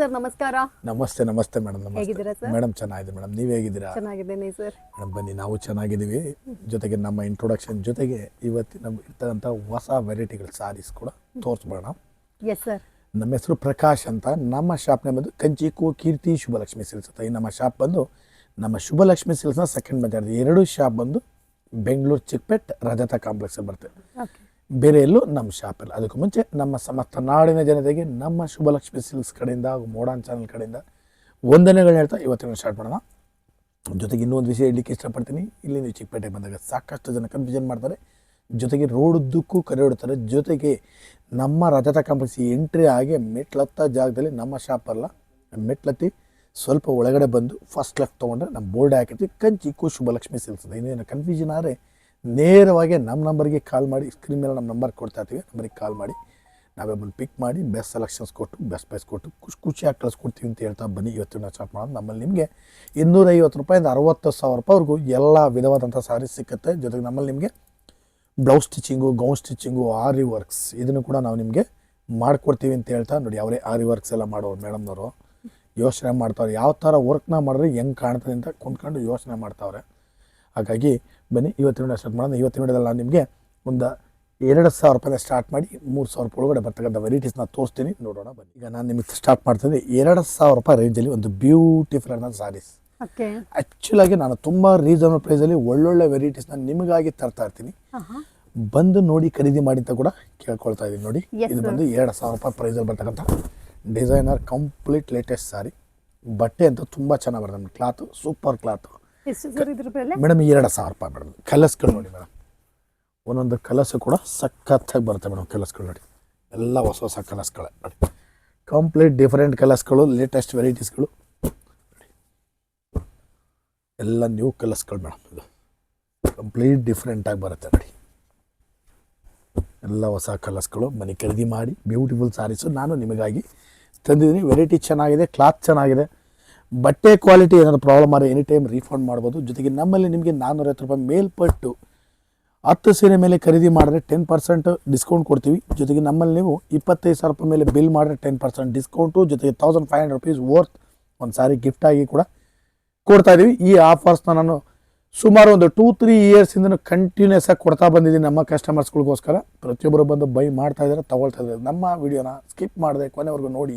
Sir ನಮಸ್ಕಾರ. ನಮಸ್ತೆ ನಮಸ್ತೆ ಮೇಡಮ್ ನಮಸ್ತೆ. ಹೇಗಿದ್ದೀರಾ ಸರ್? ಮೇಡಮ್ ಚೆನ್ನಾಗಿದೆ ಮೇಡಮ್ ನೀವು ಹೇಗಿದ್ದೀರಾ? ಚೆನ್ನಾಗಿದ್ದೇನೆ ಸರ್. ಮೇಡಮ್ ಬನ್ನಿ ನಾವು ಚೆನ್ನಾಗಿದ್ದೀವಿ. ಜೊತೆಗೆ ನಮ್ಮ ಇಂಟ್ರೊಡಕ್ಷನ್ ಜೊತೆಗೆ ಇವತ್ತು ನಮ್ಗೆ ಇರ್ತಕ್ಕಂಥ ಹೊಸ ವೆರೈಟಿಗಳ ಸಾರೀಸ್ ಕೂಡ ತೋರಿಸ್ಬೋಣ ಎಸ್ ಸರ್ ನಮ್ಮ ಹೆಸರು ಪ್ರಕಾಶ್ ಅಂತ. ನಮ್ಮ ಶಾಪ್ನ ಬಂದು ಕಂಚಿಕು ಕೀರ್ತಿ ಶುಭಲಕ್ಷ್ಮಿ ಸಿಲ್ಸ್ ಅಂತ. ಈ ನಮ್ಮ ಶಾಪ್ ಬಂದು ನಮ್ಮ ಶುಭಲಕ್ಷ್ಮಿ ಸಿಲ್ಸ್ನ ಸೆಕೆಂಡ್ ಬಂದಿರೋದು ಎರಡು ಶಾಪ್ ಬಂದು ಬೆಂಗಳೂರು ಚಿಕ್ಕಪೇಟ್ ರಜತ ಕಾಂಪ್ಲೆಕ್ಸ್ ಬರ್ತದೆ ಬೇರೆ ನಮ್ಮ ಶಾಪ್ ಅದಕ್ಕೂ ಮುಂಚೆ ನಮ್ಮ ಸಮಸ್ತ ನಾಡಿನ ಜನತೆಗೆ ನಮ್ಮ ಶುಭಲಕ್ಷ್ಮಿ ಸಿಲ್ಕ್ಸ್ ಕಡೆಯಿಂದ ಹಾಗೂ ಮೋಡಾನ್ ಚಾನಲ್ ಕಡೆಯಿಂದ ವಂದನೆಗಳು ಹೇಳ್ತಾ ಇವತ್ತಿನ ಸ್ಟಾರ್ಟ್ ಮಾಡೋಣ. ಜೊತೆಗೆ ಇನ್ನೊಂದು ವಿಷಯ ಹೇಳಲಿಕ್ಕೆ ಇಷ್ಟಪಡ್ತೀನಿ. ಇಲ್ಲಿ ನೀವು ಚಿಕ್ಕಪೇಟೆಗೆ ಬಂದಾಗ ಸಾಕಷ್ಟು ಜನ ಕನ್ಫ್ಯೂಷನ್ ಮಾಡ್ತಾರೆ. ಜೊತೆಗೆ ರೋಡ್ ಉದ್ದಕ್ಕೂ ಕರೆ ಹೊಡ್ತಾರೆ. ಜೊತೆಗೆ ನಮ್ಮ ರಜತ ಕಾಂಪ್ಲೆಕ್ಸ್ ಎಂಟ್ರಿ ಆಗಿ ಮೆಟ್ಲತ್ತ ಜಾಗದಲ್ಲಿ ನಮ್ಮ ಶಾಪ್ ಅಲ್ಲ. ಮೆಟ್ಲತ್ತಿ ಸ್ವಲ್ಪ ಒಳಗಡೆ ಬಂದು ಫಸ್ಟ್ ಲೆಫ್ಟ್ ತೊಗೊಂಡ್ರೆ ನಮ್ಮ ಬೋರ್ಡ್ ಹಾಕಿರ್ತೀವಿ. ಕಂಚಿಕ್ಕು ಶುಭಲಕ್ಷ್ಮಿ ಸಿಲ್ಕ್ಸ್ ಇನ್ನೇನು ಕನ್ಫ್ಯೂಷನ್ ಆದರೆ ನೇರವಾಗಿ ನಮ್ಮ ನಂಬರ್ಗೆ ಕಾಲ್ ಮಾಡಿ ಸ್ಕ್ರೀನ್ ಮೇಲೆ ನಮ್ಮ ನಂಬರ್ ಕೊಡ್ತಾ ಇರ್ತೀವಿ, ನಂಬರಿಗೆ ಕಾಲ್ ಮಾಡಿ. ನಾವೇ ಬಂದು ಪಿಕ್ ಮಾಡಿ ಬೆಸ್ಟ್ ಸೆಲೆಕ್ಷನ್ಸ್ ಕೊಟ್ಟು ಬೆಸ್ಟ್ ಪ್ರೈಸ್ ಕೊಟ್ಟು ಖುಷಿ ಖುಷಿಯಾಗಿ ಕಳಿಸ್ಕೊಡ್ತೀವಿ ಅಂತ ಹೇಳ್ತಾ ಬನ್ನಿ. ಇವತ್ತಿನ ಸ್ಟಾರ್ಟ್ ಮಾಡೋದು ನಮ್ಮಲ್ಲಿ ನಿಮಗೆ ಇನ್ನೂರೈವತ್ತು ರೂಪಾಯಿಂದ ಅರವತ್ತು ಸಾವಿರ ರೂಪಾಯಿವರೆಗೂ ಎಲ್ಲ ವಿಧವಾದಂಥ ಸಾರಿ ಸಿಕ್ಕುತ್ತೆ. ಜೊತೆಗೆ ನಮ್ಮಲ್ಲಿ ನಿಮಗೆ blouse stitching gown stitching aari works ಇದನ್ನು ಕೂಡ ನಾವು ನಿಮಗೆ ಮಾಡಿಕೊಡ್ತೀವಿ ಅಂತ ಹೇಳ್ತಾ ನೋಡಿ, ಅವರೇ ಆರಿ ವರ್ಕ್ಸ್ ಎಲ್ಲ ಮಾಡೋರು ಮೇಡಮ್ನವರು ಯೋಚನೆ ಮಾಡ್ತಾವ್ರೆ. ಯಾವ ಥರ ವರ್ಕ್ನ ಮಾಡಿದ್ರೆ ಹೆಂಗೆ ಕಾಣ್ತದೆ ಅಂತ ಕುಂತ್ಕೊಂಡು ಯೋಚನೆ ಮಾಡ್ತಾವ್ರೆ. ಹಾಗಾಗಿ ಬನ್ನಿ ಇವತ್ತಿನ ವಿಡಿಯೋ ಸ್ಟಾರ್ಟ್ ಮಾಡೋಣ. ಇವತ್ತಿನ ವಿಡಿಯೋದಲ್ಲಿ ನಾನು ನಿಮಗೆ ಒಂದು ಎರಡು ಸಾವಿರ ರೂಪಾಯಿಂದ ಸ್ಟಾರ್ಟ್ ಮಾಡಿ ಮೂರು ಸಾವಿರ ರೂಪಾಯಿ ಒಳಗಡೆ ಬರ್ತಕ್ಕಂಥ ವೆರೈಟೀಸ್ನ ತೋರಿಸ್ತೀನಿ. ನೋಡೋಣ ಬನ್ನಿ. ಈಗ ನಾನು ನಿಮಗೆ ಸ್ಟಾರ್ಟ್ ಮಾಡ್ತೀನಿ ಎರಡು ಸಾವಿರ ರೂಪಾಯಿ ರೇಂಜಲ್ಲಿ ಒಂದು ಬ್ಯೂಟಿಫುಲ್ ಆದ ಸಾರೀಸ್ ಓಕೆ. ಆ್ಯಕ್ಚುಲಾಗಿ ನಾನು ತುಂಬ ರೀಸನಬಲ್ ಪ್ರೈಸಲ್ಲಿ ಒಳ್ಳೊಳ್ಳೆ ವೆರೈಟೀಸ್ನ ನಿಮಗಾಗಿ ತರ್ತಾ ಇರ್ತೀನಿ. ಬಂದು ನೋಡಿ ಖರೀದಿ ಮಾಡಿ ಅಂತ ಕೂಡ ಕೇಳ್ಕೊಳ್ತಾ ಇದ್ದೀನಿ ನೋಡಿ. ಇದು ಬಂದು ಎರಡು ಸಾವಿರ ರೂಪಾಯಿ ಪ್ರೈಸಲ್ಲಿ ಬರ್ತಕ್ಕಂಥ ಡಿಸೈನರ್ ಕಂಪ್ಲೀಟ್ ಲೇಟೆಸ್ಟ್ ಸಾರಿ ಬಟ್ಟೆ ಅಂತೂ ತುಂಬ ಚೆನ್ನಾಗಿ ಬರ್ತದೆ. ಕ್ಲಾತು ಸೂಪರ್ ಕ್ಲಾತು ಮೇಡಮ್ ಎರಡು ಸಾವಿರ ರೂಪಾಯಿ ಮೇಡಮ್. ಕಲಸ್ಗಳು ನೋಡಿ ಮೇಡಮ್. ಒಂದೊಂದು ಕಲಸು ಕೂಡ ಸಖತ್ತಾಗಿ ಬರುತ್ತೆ ಮೇಡಮ್ ಕಲಸ್ಗಳು ನೋಡಿ. ಎಲ್ಲ ಹೊಸ ಹೊಸ ಕಲಸ್ಗಳೇ ನೋಡಿ. ಕಂಪ್ಲೀಟ್ ಡಿಫ್ರೆಂಟ್ ಕಲರ್ಸ್ಗಳು ಲೇಟೆಸ್ಟ್ ವೆರೈಟೀಸ್ಗಳು ಎಲ್ಲ ನ್ಯೂ ಕಲರ್ಸ್ಗಳು ಮೇಡಮ್ ಇದು. ಕಂಪ್ಲೀಟ್ ಡಿಫ್ರೆಂಟಾಗಿ ಬರುತ್ತೆ ನೋಡಿ. ಎಲ್ಲ ಹೊಸ ಕಲರ್ಸ್ಗಳು ಮನೆ ಖರೀದಿ ಮಾಡಿ ಬ್ಯೂಟಿಫುಲ್ ಸಾರೀಸು ನಾನು ನಿಮಗಾಗಿ ತಂದಿದ್ದೀನಿ. ವೆರೈಟಿ ಚೆನ್ನಾಗಿದೆ ಕ್ಲಾತ್ ಚೆನ್ನಾಗಿದೆ. ಬಟ್ಟೆ ಕ್ವಾಲಿಟಿ ಏನಾದರೂ ಪ್ರಾಬ್ಲಮ್ ಆದರೆ ಎನಿ ಟೈಮ್ ರೀಫಂಡ್ ಮಾಡ್ಬೋದು. ಜೊತೆಗೆ ನಮ್ಮಲ್ಲಿ ನಿಮಗೆ ನಾನ್ನೂರೈವತ್ತು ರೂಪಾಯಿ ಮೇಲ್ಪಟ್ಟು ಹತ್ತು ಸೀರೆ ಮೇಲೆ ಖರೀದಿ ಮಾಡಿದ್ರೆ ಟೆನ್ ಪರ್ಸೆಂಟ್ ಡಿಸ್ಕೌಂಟ್ ಕೊಡ್ತೀವಿ. ಜೊತೆಗೆ ನಮ್ಮಲ್ಲಿ ನೀವು ಇಪ್ಪತ್ತೈದು ಸಾವಿರ ರೂಪಾಯಿ ಮೇಲೆ ಬಿಲ್ ಮಾಡಿದ್ರೆ ಟೆನ್ ಪರ್ಸೆಂಟ್ ಡಿಸ್ಕೌಂಟು ಜೊತೆಗೆ thousand five hundred rupees worth ಒಂದು ಸಾರಿ ಗಿಫ್ಟಾಗಿ ಕೂಡ ಕೊಡ್ತಾ ಇದ್ದೀವಿ ಈ ಆಫರ್ಸ್ನ ನಾನು ಸುಮಾರು ಒಂದು ಟೂ ತ್ರೀ ಇಯರ್ಸಿಂದ ಕಂಟಿನ್ಯೂಸ್ ಆಗಿ ಕೊಡ್ತಾ ಬಂದಿದ್ದೀನಿ ನಮ್ಮ ಕಸ್ಟಮರ್ಸ್ಗಳಿಗೋಸ್ಕರ ಪ್ರತಿಯೊಬ್ಬರು ಬಂದು ಬೈ ಮಾಡ್ತಾ ಇದ್ದಾರೆ, ತಗೊಳ್ತಾ ಇದ್ದಾರೆ. ನಮ್ಮ ವಿಡಿಯೋನ ಸ್ಕಿಪ್ ಮಾಡಿದೆ ಕೊನೆವರೆಗೂ ನೋಡಿ.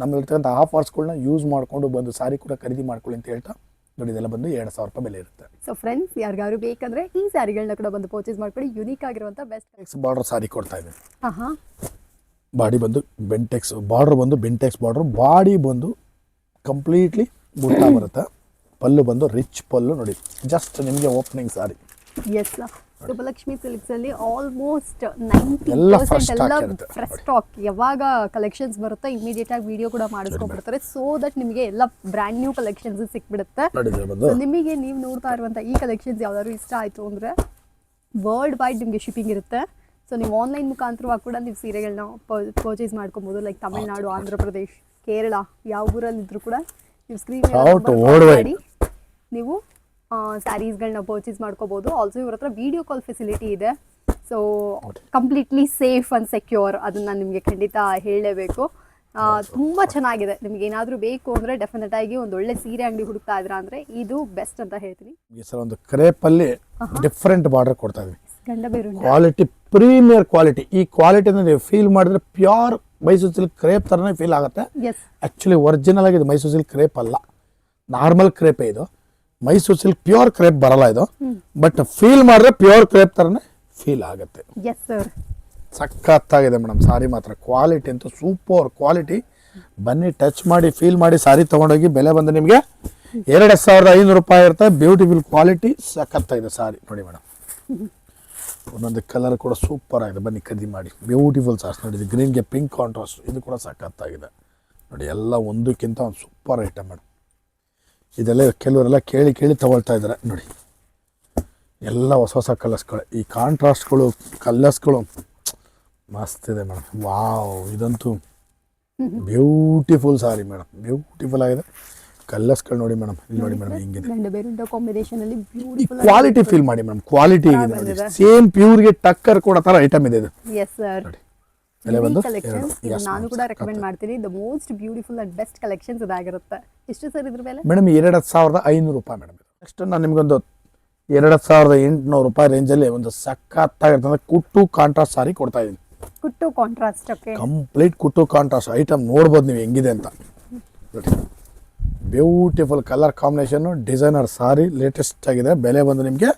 ನಮ್ಮಲ್ಲಿರ್ತಕ್ಕಂಥ ಆಫರ್ಸ್ಗಳನ್ನ ಯೂಸ್ ಮಾಡಿಕೊಂಡು ಬಂದು ಸಾರಿ ಕೂಡ ಖರೀದಿ ಮಾಡ್ಕೊಳ್ಳಿ ಅಂತ ಹೇಳ್ತಾ ನೋಡಿ ಇದೆಲ್ಲ ಬಂದು ಎರಡು ಸಾವಿರ ರೂಪಾಯಿ ಬೆಲೆ ಇರುತ್ತೆ. ಸೊ ಫ್ರೆಂಡ್ಸ್ ಯಾರಿಗಾದ್ರು ಬೇಕಂದ್ರೆ ಈ ಸ್ಯಾರಿಗಳನ್ನ ಕೂಡ ಬಂದು ಪರ್ಚೇಸ್ ಮಾಡ್ಕೊಳ್ಳಿ. ಯುನೀಕ್ ಆಗಿರುವಂತ ಬೆಸ್ಟ್ ಬಾರ್ಡರ್ ಸಾರಿ ಕೊಡ್ತಾ ಇದೆ ಬಾಡಿ ಬಂದು ಬೆಂಟೆಕ್ಸ್ ಬಾರ್ಡರ್ ಬಂದು ಬೆಂಟೆಕ್ಸ್ ಬಾರ್ಡರ್ ಬಾಡಿ ಬಂದು ಕಂಪ್ಲೀಟ್ಲಿ ಬುಟ್ಟ ಬರುತ್ತೆ. ಪಲ್ಲು ಬಂದು ರಿಚ್ ಪಲ್ಲು ನೋಡಿ ಜಸ್ಟ್ ನಿಮಗೆ opening sari. S Subbalakshmi silks ಅಲ್ಲಿ ಆಲ್ಮೋಸ್ಟ್ ನೈಂಟಿ ಪರ್ಸೆಂಟ್ ಎಲ್ಲ ಫ್ರೆಶ್ ಸ್ಟಾಕ್ ಯಾವಾಗ ಕಲೆಕ್ಷನ್ಸ್ ಬರುತ್ತೆ ಇಮಿಡಿಯೇಟ್ ಆಗಿ ವಿಡಿಯೋ ಕೂಡ ಮಾಡಿಸ್ಕೊಂಡ್ಬಿಡ್ತಾರೆ ಸೊ ದಟ್ ನಿಮಗೆ ಎಲ್ಲ ಬ್ರ್ಯಾಂಡ್ ನ್ಯೂ ಕಲೆಕ್ಷನ್ಸ್ ಸಿಕ್ಬಿಡುತ್ತೆ. ನಿಮಗೆ ನೀವು ನೋಡ್ತಾ ಇರುವಂತ ಈ ಕಲೆಕ್ಷನ್ಸ್ ಯಾವ್ದಾದ್ರು ಇಷ್ಟ ಆಯ್ತು ಅಂದ್ರೆ ವರ್ಲ್ಡ್ ವೈಡ್ ನಿಮಗೆ ಶಿಪ್ಪಿಂಗ್ ಇರುತ್ತೆ. ಸೊ ನೀವು ಆನ್ಲೈನ್ ಮುಖಾಂತರವಾಗಿ ಕೂಡ ನೀವು ಸೀರೆಗಳನ್ನ ಪರ್ಚೇಸ್ ಮಾಡ್ಕೊಬೋದು. ಲೈಕ್ ತಮಿಳ್ನಾಡು ಆಂಧ್ರ ಪ್ರದೇಶ್ ಕೇರಳ ಯಾವ ಊರಲ್ಲಿ ಇದ್ರು ಕೂಡ ನೀವು ಸ್ಕ್ರೀನ್. ಮಾಡಿ ನೀವು ಸ್ಯಾರೀಸ್ಗಳನ್ನ ಪರ್ಚೇಸ್ ಮಾಡ್ಕೋಬೋದು. ಆಲ್ಸೋ ಇವ್ರ ಹತ್ರ ವಿಡಿಯೋ ಕಾಲ್ ಫೆಸಿಲಿಟಿ ಇದೆ. So completely safe and secure ಅದನ್ನ ನಿಮಗೆ ಖಂಡಿತ ಹೇಳಲೇಬೇಕು ತುಂಬ ಚೆನ್ನಾಗಿದೆ. ನಿಮ್ಗೆ ಏನಾದರೂ ಬೇಕು ಅಂದರೆ ಡೆಫಿನೆಟ್ ಆಗಿ ಒಂದು ಒಳ್ಳೆ ಸೀರೆ ಅಂಗಡಿ ಹುಡುಕ್ತಾ ಇದ್ರ ಅಂದರೆ ಇದು ಬೆಸ್ಟ್ ಅಂತ ಹೇಳ್ತೀನಿ. ಈ ಸಲ ಒಂದು ಕ್ರೇಪಲ್ಲಿ ಡಿಫ್ರೆಂಟ್ ಬಾರ್ಡರ್ ಕೊಡ್ತಾ ಇದ್ವಿ. ಗಂಡ ಕ್ವಾಲಿಟಿ ಪ್ರೀಮಿಯರ್ ಕ್ವಾಲಿಟಿ ಈ ಕ್ವಾಲಿಟಿನ ನೀವು ಫೀಲ್ ಮಾಡಿದ್ರೆ ಪ್ಯೂರ್ ಮೈಸೂರು ಸಿಲ್ಕ್ ಕ್ರೇಪ್ ಥರನೇ ಫೀಲ್ ಆಗುತ್ತೆ. ಎಸ್ ಆ್ಯಕ್ಚುಲಿ ಒರಿಜಿನಲ್ ಆಗಿ ಇದು ಮೈಸೂರು ಸಿಲ್ಕ್ ಕ್ರೇಪ್ ಅಲ್ಲ. ನಾರ್ಮಲ್ ಕ್ರೇಪೇ ಇದು. ಮೈಸೂರು ಸಿಲ್ಕ್ ಪ್ಯೂರ್ ಕ್ರೇಪ್ ಬರಲ್ಲ ಇದು. ಬಟ್ ಫೀಲ್ ಮಾಡಿದ್ರೆ ಪ್ಯೂರ್ ಕ್ರೇಪ್ ಥರನೇ ಫೀಲ್ ಆಗುತ್ತೆ. ಸಖತ್ತಾಗಿದೆ ಮೇಡಮ್ ಸಾರಿ ಮಾತ್ರ. ಕ್ವಾಲಿಟಿ ಅಂತೂ ಸೂಪರ್ ಕ್ವಾಲಿಟಿ ಬನ್ನಿ ಟಚ್ ಮಾಡಿ ಫೀಲ್ ಮಾಡಿ ಸಾರಿ ತೊಗೊಂಡೋಗಿ ಬೆಲೆ ಬಂದು ನಿಮಗೆ ಎರಡು ಸಾವಿರದ ಐನೂರು ರೂಪಾಯಿ ಇರುತ್ತೆ. ಬ್ಯೂಟಿಫುಲ್ ಕ್ವಾಲಿಟಿ ಸಖತ್ತಾಗಿದೆ ಸಾರಿ ನೋಡಿ ಮೇಡಮ್ ಒಂದೊಂದು ಕಲರ್ ಕೂಡ ಸೂಪರ್ ಆಗಿದೆ. ಬನ್ನಿ ಖರೀದಿ ಮಾಡಿ. ಬ್ಯೂಟಿಫುಲ್ ಸಾರ್ಸ್ ನೋಡಿ ಗ್ರೀನ್ಗೆ ಪಿಂಕ್ ಕಾಂಟ್ರಾಸ್ಟ್ ಇದು ಕೂಡ ಸಖತ್ತಾಗಿದೆ. ನೋಡಿ ಎಲ್ಲ ಒಂದಕ್ಕಿಂತ ಒಂದು ಸೂಪರ್ ಐಟಮ್ ಮೇಡಮ್ ಇದೆಲ್ಲ ಕೆಲವರೆಲ್ಲ ಕೇಳಿ ಕೇಳಿ ತಗೊಳ್ತಾ ಇದ್ದಾರೆ. ನೋಡಿ. ಎಲ್ಲ ಹೊಸ ಹೊಸ ಕಲರ್ಸ್ಗಳು. ಈ ಕಾಂಟ್ರಾಸ್ಟ್ಗಳು ಕಲರ್ಸ್ಗಳು ಮಸ್ತ್ ಇದೆ ಮೇಡಮ್. ವಾವ್ ಇದಂತೂ ಬ್ಯೂಟಿಫುಲ್ ಸಾರಿ ಮೇಡಮ್. ಬ್ಯೂಟಿಫುಲ್ ಆಗಿದೆ. ಕಲರ್ಸ್ಗಳು ನೋಡಿ ಮೇಡಮ್. ಇಲ್ಲಿ ನೋಡಿ ಮೇಡಮ್ ಹಿಂಗಿದೆ. ಈ ಕ್ವಾಲಿಟಿ ಫೀಲ್ ಮಾಡಿ ಮೇಡಮ್. ಕ್ವಾಲಿಟಿ ಇದೆ ಸೇಮ್ ಪ್ಯೂರ್ಗೆ ಟಕ್ಕರ್ ಕೊಡೋ ಥರ ಐಟಮ್ ಇದೆ ಇದು. ನೋಡಿ. ಬೆಲೆ ಬಂದು ಇದು ನಾನು ಕೂಡ. ರೆಕಮೆಂಡ್ ಮಾಡ್ತೀನಿ. The most beautiful and best collections ಇದಾಗಿರುತ್ತೆ. ಎಷ್ಟು ಸರ್ ಇದ್ರ ಮೇಲೆ? ಮೇಡಮ್ ಎರಡು ಸಾವಿರದ ಐನೂರು ರೂಪಾಯಿ ಮೇಡಮ್ ನೆಕ್ಸ್ಟ್ ನಾನು ನಿಮಗೊಂದು ಎರಡು ಸಾವಿರದ ಎಂಟುನೂರು ರೂಪಾಯಿ ರೇಂಜಲ್ಲಿ ಒಂದು ಸಖತ್ತಾಗಿರ್ತದೆ ಕುಟ್ಟು ಕಾಂಟ್ರಾಸ್ಟ್ ಸಾರಿ ಕೊಡ್ತಾ ಇದ್ದೀನಿ ಕುಟ್ಟು ಕಾಂಟ್ರಾಸ್ಟ್ ಓಕೆ ಕಂಪ್ಲೀಟ್ ಕುಟ್ಟು ಕಾಂಟ್ರಾಸ್ಟ್ ಐಟಮ್ ನೋಡ್ಬೋದು ನೀವು ಹೆಂಗಿದೆ ಅಂತ. Beautiful colour combination designer sari latest ಆಗಿದೆ. ಬೆಲೆ ಬಂದು ನಿಮಗೆ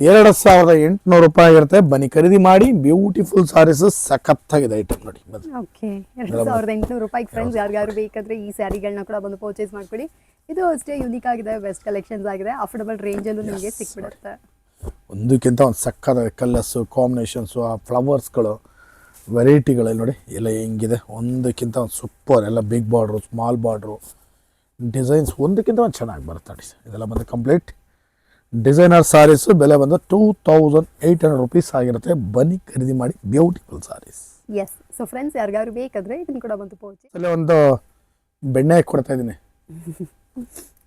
ಎರಡು ಸಾವಿರದ ಎಂಟುನೂರು ರೂಪಾಯಿ ಇರುತ್ತೆ ಬನ್ನಿ ಖರೀದಿ ಮಾಡಿ. ಬ್ಯೂಟಿಫುಲ್ ಸಾರೀಸ್ ಸಖತ್ತಾಗಿದೆ ಐಟಮ್ ನೋಡಿ. ಓಕೆ ಎರಡು ಸಾವಿರದ ಎಂಟುನೂರು ರೂಪಾಯಿ ಫ್ರೆಂಡ್ಸ್ ಯಾರಿಗಾರು ಬೇಕಾದ್ರೆ ಈ ಸ್ಯಾರಿಗಳನ್ನ ಕೂಡ ಬಂದು ಪರ್ಚೇಸ್ ಮಾಡ್ಕೊಳ್ಳಿ ಇದು ಅಷ್ಟೇ ಯುನಿಕ್ ಆಗಿದೆ ಬೆಸ್ಟ್ ಕಲೆಕ್ಷನ್ಸ್ ಆಗಿದೆ. ಅಫೋರ್ಡಬಲ್ ರೇಂಜಲ್ಲೂ ನಿಮಗೆ ಸಿಕ್ಬಿಡುತ್ತೆ. ಒಂದಕ್ಕಿಂತ ಒಂದು ಸಕ್ಕತ್ತಾದ ಕಲರ್ಸ್ ಕಾಂಬಿನೇಷನ್ಸು ಆ ಫ್ಲವರ್ಸ್ಗಳು ವೆರೈಟಿಗಳು ನೋಡಿ. ಎಲ್ಲ ಹೆಂಗಿದೆ. ಒಂದಕ್ಕಿಂತ ಒಂದು ಸೂಪರ್ ಎಲ್ಲ big border small border designs ಒಂದಕ್ಕಿಂತ ಒಂದು ಚೆನ್ನಾಗಿ ಬರುತ್ತೆ ನೋಡಿ. ಇದೆಲ್ಲ ಬಂದು ಕಂಪ್ಲೀಟ್ ಡಿಸೈನರ್ ಸಾರೀಸು ಬೆಲೆ ಬಂದು two thousand eight hundred rupees ಆಗಿರುತ್ತೆ. ಬನ್ನಿ ಖರೀದಿ ಮಾಡಿ beautiful saris yes so friends ಯಾರಿಗಾರು ಬೇಕಾದ್ರೆ ಇದನ್ನ ಕೂಡ ಬಂದು ಪೋಚಿ ಅಲ್ಲಿ ಒಂದು ಬೆಣ್ಣೆ ಕೊಡ್ತಾ ಇದ್ದೀನಿ.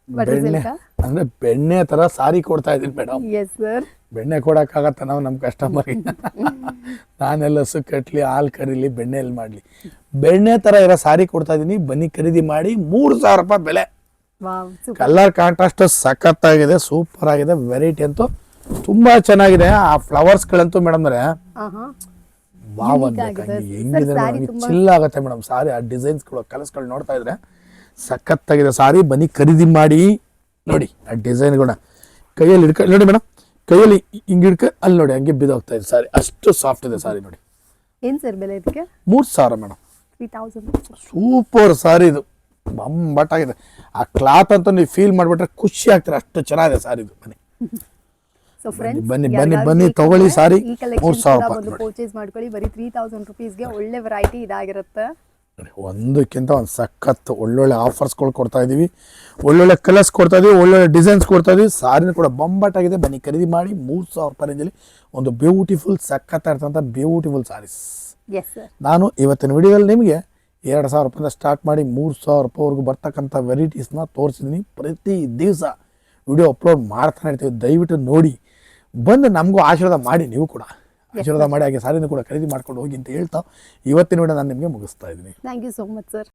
ಬೆಣ್ಣೆ ಅಂದ್ರೆ ಬೆಣ್ಣೆ ತರ ಸಾರಿ ಕೊಡ್ತಾ ಇದ್ದೀನಿ ಮೇಡಮ್ ಎಸ್ ಸರ್ ಬೆಣ್ಣೆ ಕೊಡೋಕ್ಕಾಗತ್ತ ನಾವು ನಮ್ಮ ಕಸ್ಟಮರ್ಗೆ ನಾನೆಲ್ಲ ಹಸು ಕಟ್ಲಿ ಹಾಲು ಕರೀಲಿ ಬೆಣ್ಣೆಯಲ್ಲಿ ಮಾಡ್ಲಿ ಮಾಡಲಿ. ಬೆಣ್ಣೆ ತರ ಇರೋ ಸಾರಿ ಕೊಡ್ತಾ ಇದ್ದೀನಿ. ಬನ್ನಿ ಖರೀದಿ ಮಾಡಿ ಮೂರು ಸಾವಿರ ರೂಪಾಯಿ ಬೆಲೆ. ಕಲರ್ ಕಾಂಟ್ರಾಸ್ಟ್ ಸಖತ್ತಾಗಿದೆ ಸೂಪರ್ ಆಗಿದೆ ವೆರೈಟಿ ಅಂತೂ ತುಂಬಾ ಚೆನ್ನಾಗಿದೆ. ಆ ಮೇಡಮ್ ಆಗಿದೆ. Sir, ಹೆಂಗಿದೆ ಮೇಡಮ್ ತುಂಬಾ- ಚಿಲ್ ಆಗುತ್ತೆ ಮೇಡಮ್ ಸಾರಿ ಆ ಡಿಸೈನ್ಸ್ ಕಲರ್ಸ್ಗಳು ನೋಡ್ತಾ ಇದ್ರೆ ಸಖತ್ತಾಗಿದೆ. ಸಾರಿ ಬನ್ನಿ ಖರೀದಿ ಮಾಡಿ. ನೋಡಿ ಆ ಡಿಸೈನ್ ಡಿಸೈನ್ಗಳನ್ನ ಕೈಯಲ್ಲಿ ಹಿಡ್ಕ ನೋಡಿ ಮೇಡಮ್ ಕೈಯಲ್ಲಿ ಹಿಂಗ್ ಹಿಡ್ಕ ಅಲ್ಲಿ ನೋಡಿ ಹಂಗೆ ಬಿದ್ದೋಗ್ತಾ ಇದೆ ಸಾರಿ ಅಷ್ಟು ಸಾಫ್ಟ್ ಇದೆ ಸಾರಿ ನೋಡಿ. ಏನ್ ಸರ್ ಬೆಲೆ ಇದಕ್ಕೆ? ಮೂರು ಸಾವಿರ ಮೇಡಮ್ ಸೂಪರ್ ಸಾರಿ ಇದು. ಬಂಬಟ್ಟಾಗಿದೆ ಆ ಕ್ಲಾತ್ ಅಂತ ನೀವು ಫೀಲ್ ಮಾಡಿಬಿಟ್ರೆ ಖುಷಿ ಆಗ್ತಾರೆ. ಅಷ್ಟು ಚೆನ್ನಾಗಿದೆ ಸಾರಿ ಇದು. ಫ್ರೆಂಡ್ಸ್ ಬನ್ನಿ, ಬನ್ನಿ, ಬನ್ನಿ, ತಗೊಳ್ಳಿ ಸಾರಿ. ಮೂರು ಸಾವಿರ ಬಂದು ಪರ್ಚೇಸ್ ಮಾಡ್ಕೊಳ್ಳಿ. ಬರೀ ತ್ರೀ ತೌಸಂಡ್ ರುಪೀಸ್ಗೆ ಒಳ್ಳೆ ವೆರೈಟಿ ಇದಾಗಿರುತ್ತೆ. ಒಂದಕ್ಕಿಂತ ಒಂದು ಸಖತ್ತು ಒಳ್ಳೊಳ್ಳೆ ಆಫರ್ಸ್ಗಳು ಕೊಡ್ತಾ ಇದ್ದೀವಿ ಒಳ್ಳೊಳ್ಳೆ ಕಲರ್ಸ್ ಕೊಡ್ತಾ ಇದೀವಿ. ಒಳ್ಳೊಳ್ಳೆ ಡಿಸೈನ್ಸ್ ಕೊಡ್ತಾ ಇದೀವಿ. ಸಾರಿನ ಕೂಡ ಬೊಂಬಾಟಾಗಿದೆ ಬನ್ನಿ ಖರೀದಿ ಮಾಡಿ ಮೂರು ಸಾವಿರ ರೂಪಾಯಿ ರೇಂಜಲ್ಲಿ ಒಂದು ಬ್ಯೂಟಿಫುಲ್ ಸಖತ್ತಾಗಿರ್ತಂಥ ಬ್ಯೂಟಿಫುಲ್ ಸಾರೀಸ್ ನಾನು ಇವತ್ತಿನ ವಿಡಿಯೋದಲ್ಲಿ ನಿಮಗೆ ಎರಡು ಸಾವಿರ ರೂಪಾಯಿಂದ ಸ್ಟಾರ್ಟ್ ಮಾಡಿ ಮೂರು ಸಾವಿರ ರೂಪಾಯಿವರೆಗೂ ಬರ್ತಕ್ಕಂಥ ವೆರೈಟೀಸ್ನ ತೋರಿಸಿದ್ದೀನಿ. ಪ್ರತಿ ದಿವಸ ವಿಡಿಯೋ ಅಪ್ಲೋಡ್ ಮಾಡ್ತಾನೆ ಇರ್ತೀವಿ. ದಯವಿಟ್ಟು ನೋಡಿ. ಬಂದು ನಮಗೂ ಆಶೀರ್ವಾದ ಮಾಡಿ, ನೀವು ಕೂಡ. ಆಶೀರ್ವಾದ ಮಾಡಿ, ಹಾಗೆ ಸಾರಿನೂ ಕೂಡ ಖರೀದಿ ಮಾಡ್ಕೊಂಡು ಹೋಗಿ ಅಂತ ಹೇಳ್ತಾ ಇವತ್ತಿನ ವಿಡಿಯೋ ನಾನು ನಿಮಗೆ ಮುಗಿಸ್ತಾ ಇದ್ದೀನಿ. Thank you so much sir